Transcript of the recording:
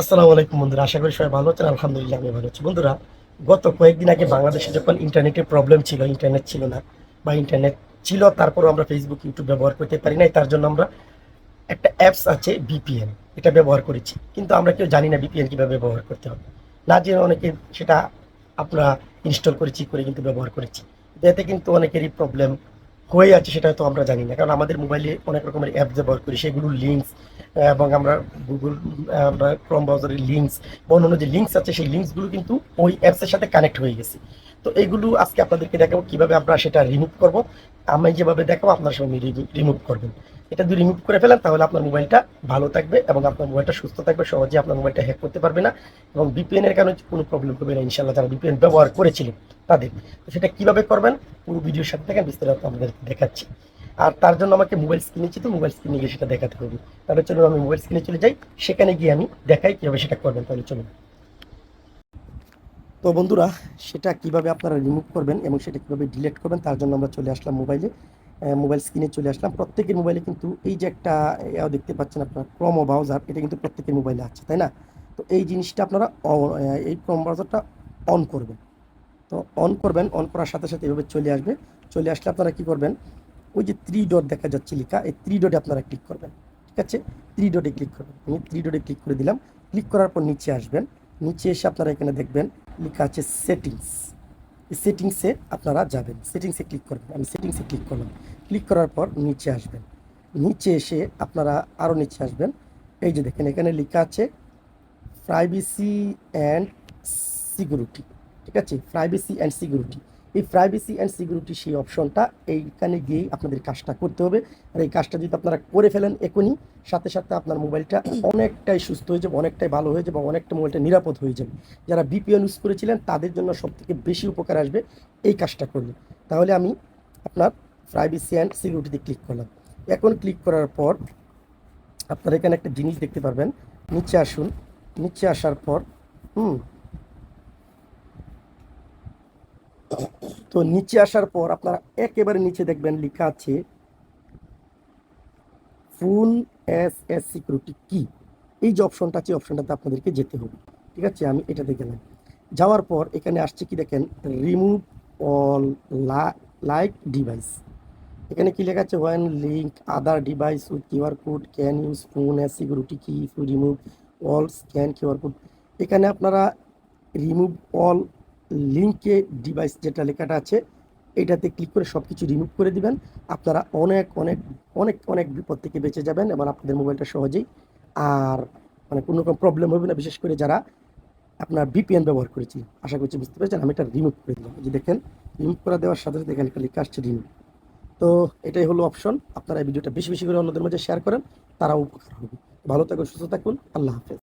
আসসালামু আলাইকুম বন্ধুরা, আশা করি সবাই ভালো আছেন, আলহামদুলিল্লাহ আমি ভালো আছি। বন্ধুরা, গত কয়েকদিন আগে বাংলাদেশে যখন ইন্টারনেটের প্রবলেম ছিল ইন্টারনেট ছিল না, বা ইন্টারনেট ছিল, তারপরও আমরা ফেসবুক ইউটিউব ব্যবহার করতে পারি নাই, তার জন্য আমরা একটা অ্যাপস আছে বিপিএন এটা ব্যবহার করেছি। কিন্তু আমরা কেউ জানি না বিপিএন কীভাবে ব্যবহার করতে হবে। না জেনে অনেকে সেটা আমরা ইনস্টল করেছি করে কিন্তু ব্যবহার করেছি। এতে কিন্তু অনেকেরই প্রবলেম হয়ে আছে সেটা হয়তো আমরা জানি না। কারণ আমাদের মোবাইলে অনেক রকমের অ্যাপ ব্যবহার করি সেগুলোর লিঙ্কস এবং আমরা গুগল আমরা ক্রম ব্রাউজারের লিঙ্কস বা অন্যান্য যে লিঙ্কস আছে, সেই লিঙ্কসগুলো কিন্তু ওই অ্যাপসের সাথে কানেক্ট হয়ে গেছে। তো এগুলো আজকে আপনাদেরকে দেখাবো, কীভাবে আমরা সেটা রিমুভ করব। আমি যেভাবে দেখাবো আপনার সঙ্গে রিমুভ করবেন। এটা যদি রিমুভ করে ফেলেন, তাহলে আপনার মোবাইলটা ভালো থাকবে এবং আপনার মোবাইলটা সুস্থ থাকবে সহজে আপনার মোবাইলটা হ্যাক করতে পারবে না এবং বিপিএন এর কারণে কোনো প্রবলেম হবে না ইনশাল্লাহ যারা বিপিএন ব্যবহার করেছিলেন তাদের। তো সেটা কীভাবে করবেন? পুরো ভিডিওর সাথে থাকেন, বিস্তারিত আপনাদের দেখাচ্ছি। আর তার জন্য আমাকে মোবাইল কিনেছি তো মোবাইল স্ক্রিনে গিয়ে সেটা দেখাতে হবে। তাহলে চলুন আমি মোবাইল স্ক্রিনে চলে যাই, সেখানে গিয়ে আমি দেখাই কীভাবে সেটা করবেন, তাহলে চলুন। তো বন্ধুরা, সেটা কীভাবে আপনারা রিমুভ করবেন এবং সেটা কীভাবে ডিলিট করবেন, তার জন্য আমরা চলে আসলাম মোবাইলে মোবাইল স্ক্রিনে চলে আসলাম। প্রত্যেকের মোবাইলে কিন্তু এই যে একটা দেখতে পাচ্ছেন আপনারা ক্রম ব্রাউজার এটা কিন্তু প্রত্যেকের মোবাইলে আছে, তাই না? তো এই জিনিসটা আপনারা এই ক্রম ব্রাউজারটা অন করবেন। তো অন করবেন অন করার সাথে সাথে এভাবে চলে আসবে। চলে আসলে আপনারা কি করবেন, ওই যে থ্রি ডট দেখা যাচ্ছে লেখা, এই থ্রি ডটে আপনারা ক্লিক করবেন, ঠিক আছে? থ্রি ডটে ক্লিক করবেন। আমি থ্রি ডটে ক্লিক করে দিলাম। ক্লিক করার পর নিচে আসবেন। নিচে এসে আপনারা এখানে দেখবেন লেখা আছে সেটিংস সেটিংসে আপনারা যাবেন। সেটিংসে ক্লিক করবেন। আমি সেটিংসে ক্লিক করলাম। ক্লিক করার পর নিচে আসবেন। নিচে এসে আপনারা আরও নিচে আসবেন। এই যে দেখেন, এখানে লেখা আছে প্রাইভেসি অ্যান্ড সিকিউরিটি ঠিক আছে? প্রাইভেসি অ্যান্ড সিকিউরিটি এই প্রাইভেসি অ্যান্ড সিকিউরিটি সেই অপশনটা এইখানে গিয়েই আপনাদের কাজটা করতে হবে। আর এই কাজটা যদি আপনারা করে ফেলেন এখনই, সাথে সাথে আপনার মোবাইলটা অনেকটাই সুস্থ হয়ে যাবে, অনেকটাই ভালো হয়ে যাবে, অনেকটা মোবাইলটা নিরাপদ হয়ে যাবে। যারা বিপিএন ইউজ করেছিলেন, তাদের জন্য সবথেকে বেশি উপকার আসবে এই কাজটা করলে। তাহলে আমি আপনার প্রাইভেসি অ্যান্ড সিকিউরিটিতে ক্লিক করলাম। এখন ক্লিক করার পর আপনারা এখানে একটা জিনিস দেখতে পারবেন। নিচে আসুন। নিচে আসার পর, হুম তো নিচে আসার পর আপনারা একেবারে নিচে দেখবেন লেখা আছে ফুল এস এস সিকিউরিটি কি এই যে অপশনটা আছে অপশনটাতে আপনাদেরকে যেতে হবে। ঠিক আছে? আমি এটাতে গেলাম। যাওয়ার পর এখানে আসছে কি দেখেন? রিমুভ অল লাইক ডিভাইস এখানে কি লেখা আছে? One link other device with QR code can use phone as security key to remove all scan QR code এখানে আপনারা রিমুভ অল লিঙ্কে ডিভাইস যেটা লেখাটা আছে, এটাতে ক্লিক করে সব কিছু রিমুভ করে দিবেন। আপনারা অনেক অনেক অনেক অনেক বিপদ থেকে বেঁচে যাবেন এবং আপনাদের মোবাইলটা সহজেই আর মানে কোনো রকম প্রবলেম হবে না, বিশেষ করে যারা আপনার বিপিএন ব্যবহার করেছি। আশা করছি বুঝতে পেরেছেন, আমি এটা রিমুভ করে দিলাম। যে দেখেন রিমুভ করে দেওয়ার সাথে সাথে এখানে লেখা আসছে রিমুভ তো এটাই হলো অপশন আপনারা এই ভিডিওটা বেশি বেশি করে অন্যদের মাঝে শেয়ার করেন, তারাও উপকার হবে। ভালো থাকুন, সুস্থ থাকুন, আল্লাহ হাফেজ।